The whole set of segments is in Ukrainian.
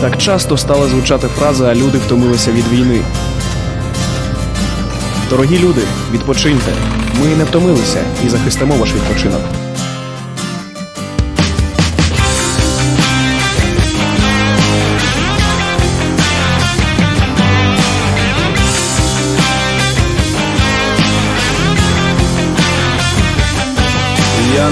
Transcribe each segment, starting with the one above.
Так часто стала звучати фраза люди втомилися від війни. Дорогі люди, відпочиньте. Ми не втомилися і захистимо ваш відпочинок.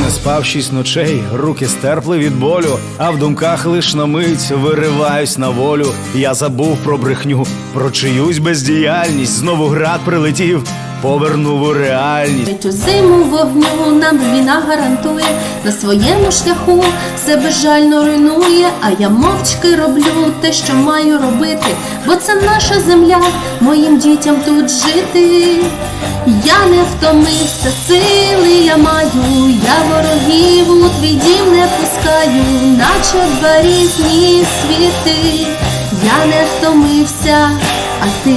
Не спав шість ночей, руки стерпли від болю, а в думках лиш на мить вириваюсь на волю. Я забув про брехню, про чиюсь бездіяльність. Знову град прилетів, повернув у реальність. Цю зиму вогню нам війна гарантує на своєму шляху все безжально руйнує, а я мовчки роблю те, що маю робити, бо це наша земля, моїм дітям тут жити. Я не втомився, сили я маю, я ворогів у твій дім не пускаю, наче два різні світи. Я не втомився, а ти.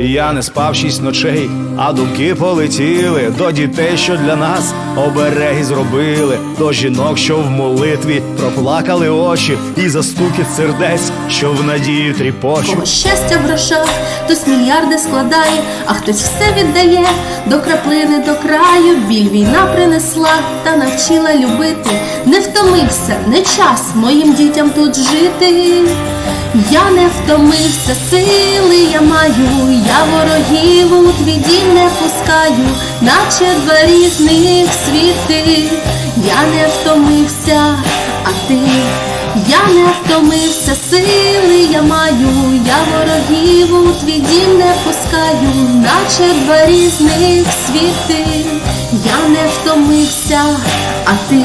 Я не спав шість ночей, а думки полетіли до дітей, що для нас обереги зробили, до жінок, що в молитві проплакали очі, і за стукіт сердець, що в надії тріпочуть. Кого щастя в грошах, хтось мільярди складає, а хтось все віддає до краплини до краю. Біль війна принесла та навчила любити. Не втомився, не час моїм дітям тут жити. Я не втомився, сили я маю, я ворогів у твій дім не пускаю, наче два різних світи. Я не втомився, а ти. Я не втомився, сили я маю, я ворогів у твій дім не пускаю, наче два різних світи. Я не втомився, а ти.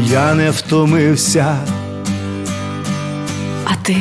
Я не втомився. А ти.